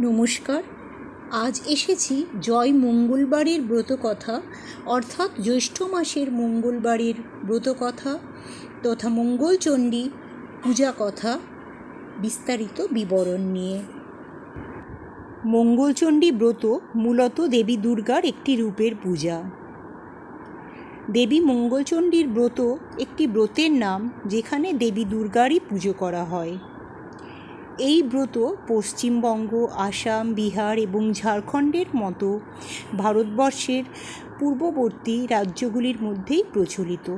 নমস্কার। আজ এসেছি জয় মঙ্গলবারের ব্রতকথা, অর্থাৎ জ্যৈষ্ঠ মাসের মঙ্গলবারের ব্রতকথা তথা মঙ্গলচণ্ডী পূজা কথা বিস্তারিত বিবরণ নিয়ে। মঙ্গলচণ্ডী ব্রত মূলত দেবী দুর্গার একটি রূপের পূজা। দেবী মঙ্গলচণ্ডীর ব্রত একটি ব্রতের নাম যেখানে দেবী দুর্গারই পুজো করা হয়। এই ব্রত পশ্চিমবঙ্গ, আসাম, বিহার এবং ঝাড়খণ্ডের মতো ভারতবর্ষের পূর্ববর্তী রাজ্যগুলির মধ্যেই প্রচলিত।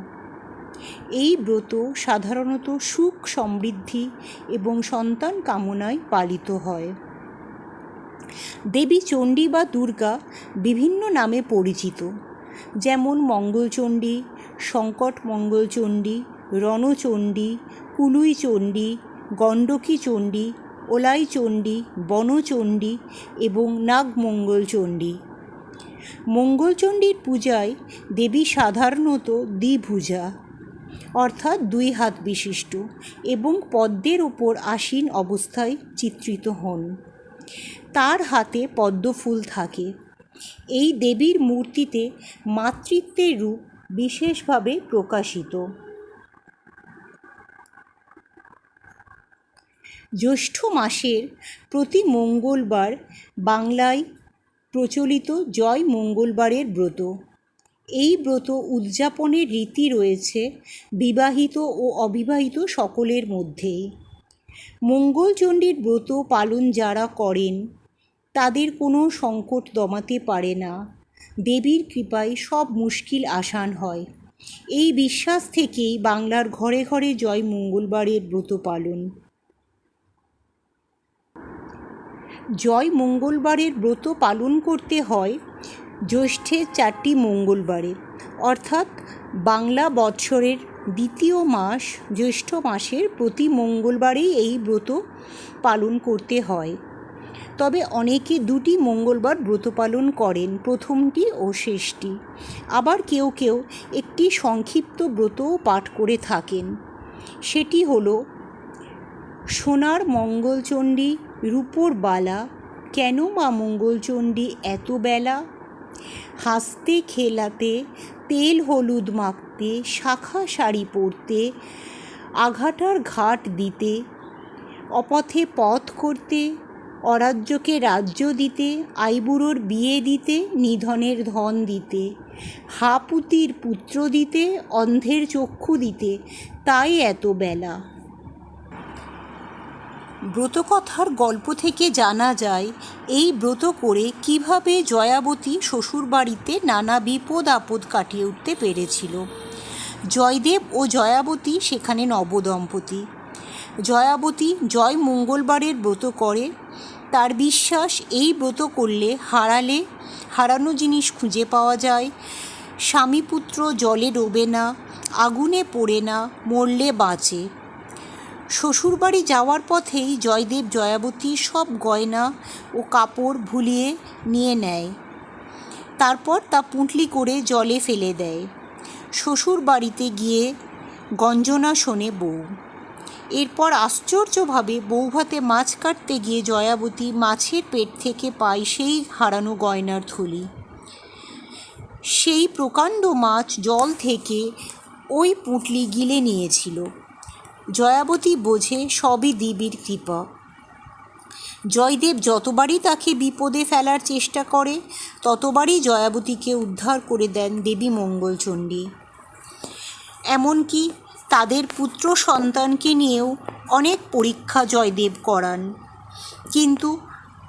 এই ব্রত সাধারণত সুখ সমৃদ্ধি এবং সন্তান কামনায় পালিত হয়। দেবী চণ্ডী বা দুর্গা বিভিন্ন নামে পরিচিত, যেমন মঙ্গলচণ্ডী সংকট মঙ্গলচণ্ডী রণচণ্ডী কুলুই চণ্ডী গণ্ডকী চণ্ডী, ওলাই চণ্ডী বনচণ্ডী এবং নাগমঙ্গল নাগমঙ্গলচণ্ডী মঙ্গলচণ্ডীর পূজায় দেবী সাধারণত দ্বিভুজা, অর্থাৎ দুই হাত বিশিষ্ট এবং পদ্মের ওপর আসীন অবস্থায় চিত্রিত হন। তার হাতে পদ্মফুল থাকে। এই দেবীর মূর্তিতে মাতৃত্বের রূপ বিশেষভাবে প্রকাশিত। জ্যৈষ্ঠ মাসের প্রতি মঙ্গলবার বাংলায় প্রচলিত জয় মঙ্গলবারের ব্রত। এই ব্রত উদযাপনের রীতি রয়েছে বিবাহিত ও অবিবাহিত সকলের মধ্যেই মঙ্গলচণ্ডীর ব্রত পালন যারা করেন, তাদের কোনো সংকট দমাতে পারে না। দেবীর কৃপায় সব মুশকিল আসান হয়। এই বিশ্বাস থেকেই বাংলার ঘরে ঘরে জয় মঙ্গলবারের ব্রত পালন। জয় মঙ্গলবারের ব্রত পালন করতে হয় জ্যৈষ্ঠের চারটি মঙ্গলবারে। অর্থাৎ বাংলা বৎসরের দ্বিতীয় মাস জ্যৈষ্ঠ মাসের প্রতি মঙ্গলবারেই এই ব্রত পালন করতে হয়। তবে অনেকে দুটি মঙ্গলবার ব্রত পালন করেন, প্রথমটি ও শেষটি। আবার কেউ কেউ একটি সংক্ষিপ্ত ব্রতও পাঠ করে থাকেন। সেটি হলো সোনার মঙ্গলচণ্ডী রূপোর বালা, কেন মা মঙ্গলচণ্ডী এত বেলা? হাসতে খেলাতে, তেল হলুদ মাখতে, শাখা শাড়ি পরতে, আঘাটার ঘাট দিতে, অপথে পথ করতে, অরাজ্যকে রাজ্য দিতে, আইবুড়োর বিয়ে দিতে, নিধনের ধন দিতে, হাপুতির পুত্র দিতে, অন্ধের চক্ষু দিতে, তাই এত বেলা। ব্রতকথার গল্প থেকে জানা যায়, এই ব্রত করে কীভাবে জয়াবতী শ্বশুরবাড়িতে নানা বিপদ আপদ কাটিয়ে উঠতে পেরেছিল। জয়দেব ও জয়াবতী সেখানে নবদম্পতি। জয়াবতী জয় মঙ্গলবারের ব্রত করে, তার বিশ্বাস এই ব্রত করলে হারালে, হারানো জিনিস খুঁজে পাওয়া যায়। স্বামীপুত্র জলে ডোবে না, আগুনে পড়ে না, মরলে বাঁচে। শ্বশুরবাড়ি যাওয়ার পথেই জয়দেব, জয়াবতী সব গয়না ও কাপড় ভুলিয়ে নিয়ে নেয়। তারপর তা পুঁটলি করে জলে ফেলে দেয়। শ্বশুর বাড়িতে গিয়ে গঞ্জনা শোনে বউ। এরপর আশ্চর্যভাবে বৌভাতে মাছ কাটতে গিয়ে জয়াবতী মাছের পেট থেকে পায় সেই হারানো গয়নার থলি। সেই প্রকাণ্ড মাছ জল থেকে ওই পুঁটলি গিলে নিয়েছিল। জয়াবতী বোঝে সবই দেবীর কৃপা। জয়দেব যতবারই তাকে বিপদে ফেলার চেষ্টা করে, ততবারই জয়াবতীকে উদ্ধার করে দেন দেবী মঙ্গলচণ্ডী। এমনকি তাদের পুত্র সন্তানকে নিয়েও অনেক পরীক্ষা জয়দেব করান। কিন্তু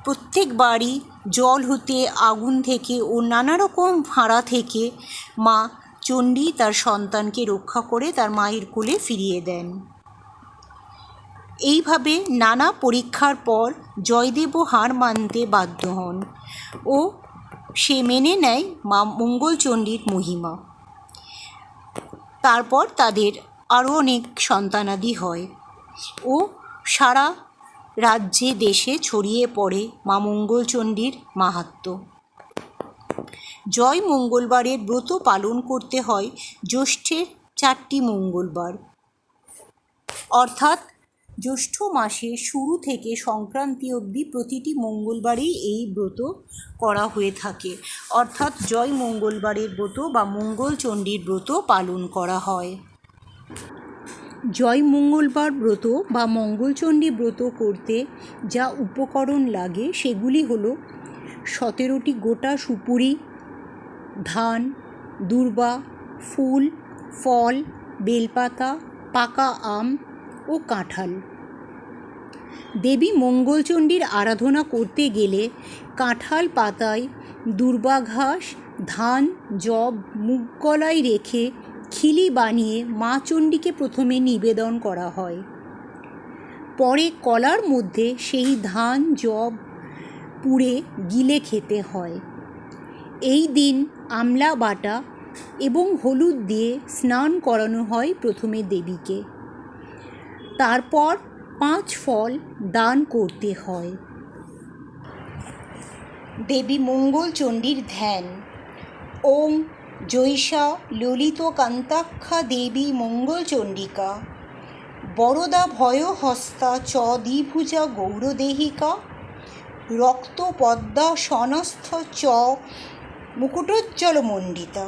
প্রত্যেকবারই জল হতে আগুন থেকে ও নানা রকম ভাঁড়া থেকে মা চণ্ডী তার সন্তানকে রক্ষা করে তার মায়ের কোলে ফিরিয়ে দেন। এইভাবে নানা পরীক্ষার পর জয়দেবও হার মানতে বাধ্য হন ও সে মেনে নেয় মা মঙ্গলচণ্ডীর মহিমা। তারপর তাদের আরও অনেক সন্তানাদি হয় ও সারা রাজ্যে দেশে ছড়িয়ে পড়ে মা মঙ্গলচণ্ডীর মাহাত্ম্য জয় মঙ্গলবারের ব্রত পালন করতে হয় জ্যৈষ্ঠের চারটি মঙ্গলবার। অর্থাৎ জ্যৈষ্ঠ মাসের শুরু থেকে সংক্রান্তি অবধি প্রতিটি মঙ্গলবারেই এই ব্রত করা হয়ে থাকে। অর্থাৎ জয় মঙ্গলবারের ব্রত বা মঙ্গলচণ্ডীর ব্রত পালন করা হয়। জয় মঙ্গলবার ব্রত বা মঙ্গলচণ্ডী ব্রত করতে যা উপকরণ লাগে সেগুলি হলো সতেরোটি গোটা সুপুরি, ধান, দুর্বা, ফুল, ফল, বেলপাতা, পাকা আম ও কাঁঠাল। দেবী মঙ্গলচণ্ডীর আরাধনা করতে গেলে কাঁঠাল পাতায় দূর্বা ঘাস ধান জব মুগ কলাই রেখে খিলি বানিয়ে মা চণ্ডীকে প্রথমে নিবেদন করা হয়। পরে কলার মধ্যে সেই ধান জব পুড়ে গিলে খেতে হয়। এই দিন আমলা বাটা এবং হলুদ দিয়ে স্নান করানো হয় প্রথমে দেবীকে। তারপর পাঁচ ফল দান করতে হয়। দেবী মঙ্গলচণ্ডীর ধ্যান। ওম জৈষা ললিত কান্তাক্ষা দেবী মঙ্গলচণ্ডিকা বরদা ভয়হস্তা চ দ্বিভুজা গৌরদেহিকা রক্ত পদ্মা সনস্থ চ মুকুটোজ্জ্বলমণ্ডিতা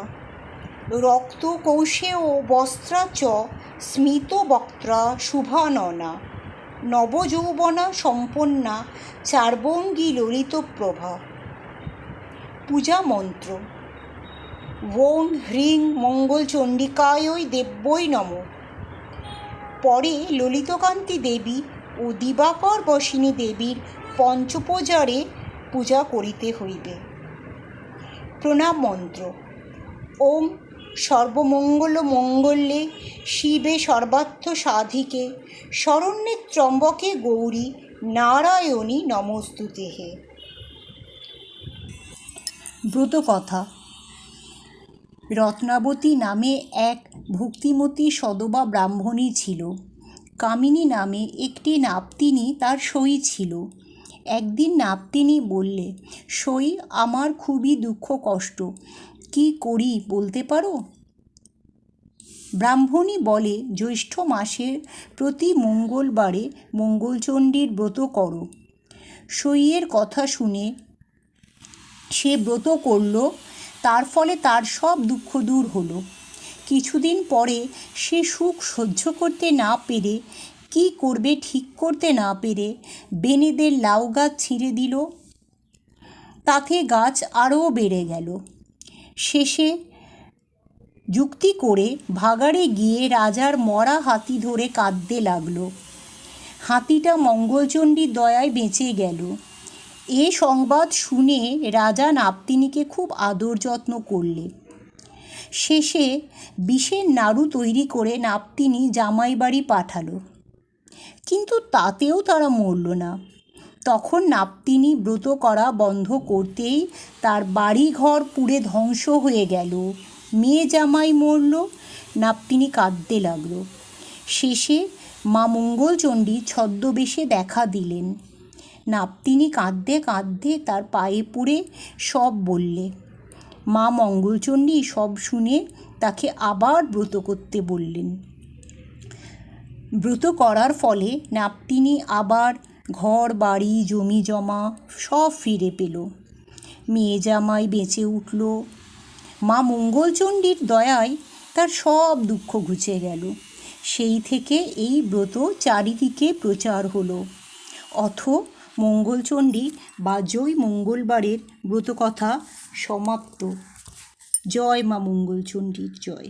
রক্ত কৌশে ও বস্ত্রা চ স্মিত বক্ত্রা শুভাননা, নবযৌবনা সম্পন্না চার্বঙ্গী ললিত প্রভা। পূজা মন্ত্র ওং হ্রিং মঙ্গলচণ্ডিকায়ই দেব্যই নম। পরে ললিতকান্তি দেবী ও দিবাকর বসিনী দেবীর পঞ্চপূজারে পূজা করিতে হইবে। প্রণাম মন্ত্র, ওম সর্বমঙ্গল মঙ্গলে শিবে সর্বার্থ সাধিকে, শরণ্যে ত্রম্বকে গৌরী, নারায়ণী নমস্তুতে হে ব্রতকথা। রত্নাবতী নামে এক ভক্তিমতী সদবা ব্রাহ্মণী ছিল। কামিনী নামে একটি নাপ্তিনী তার সই ছিল। একদিন নাপ্তিনী বললে, সই আমার খুবই দুঃখ কষ্ট। কি করি বলতে পারো? ব্রাহ্মণী বলে, জ্যৈষ্ঠ মাসের প্রতি মঙ্গলবারে মঙ্গলচণ্ডীর ব্রত করো। সইয়ের কথা শুনে সে ব্রত করল, তার ফলে তার সব দুঃখ দূর হলো। কিছুদিন পরে সে সুখ সহ্য করতে না পেরে, কি করবে ঠিক করতে না পেরে বেনেদের লাউ গাছ ছিঁড়ে দিল। তাতে গাছ আরও বেড়ে গেল। শেষে যুক্তি করে ভাগাড়ে গিয়ে রাজার মরা হাতি ধরে কাঁদতে লাগল। হাতিটা মঙ্গলচণ্ডীর দয়ায় বেঁচে গেল। এ সংবাদ শুনে রাজা নাপ্তিনীকে খুব আদর যত্ন করলে শেষে বিষের নাড়ু তৈরি করে নাপ্তিনী জামাই বাড়ি পাঠালো। কিন্তু তাতেও তারা মরল না। তখন নাপ্তিনী ব্রত করা বন্ধ করতেই তার বাড়ি ঘর পুড়ে ধ্বংস হয়ে গেল। মেয়ে জামাই মরল, নাপ্তিনী কাঁদতে লাগল। শেষে মা মঙ্গলচণ্ডী ছদ্মবেশে দেখা দিলেন। নাপ্তিনী কাঁদতে কাঁদতে তার পায়ে পড়ে সব বললে। মা মঙ্গলচণ্ডী সব শুনে তাকে আবার ব্রত করতে বললেন। ব্রত করার ফলে নাপ্তিনী আবার ঘর, বাড়ি, জমি জমা সব ফিরে পেল। মেয়ে জামাই বেঁচে উঠল মা মঙ্গলচণ্ডীর দয়ায় তার সব দুঃখ ঘুচে গেল। সেই থেকে এই ব্রত চারিদিকে প্রচার হলো। অথ মঙ্গলচণ্ডী বা জয় মঙ্গলবারের ব্রতকথা সমাপ্ত। জয় মা মঙ্গলচণ্ডীর জয়।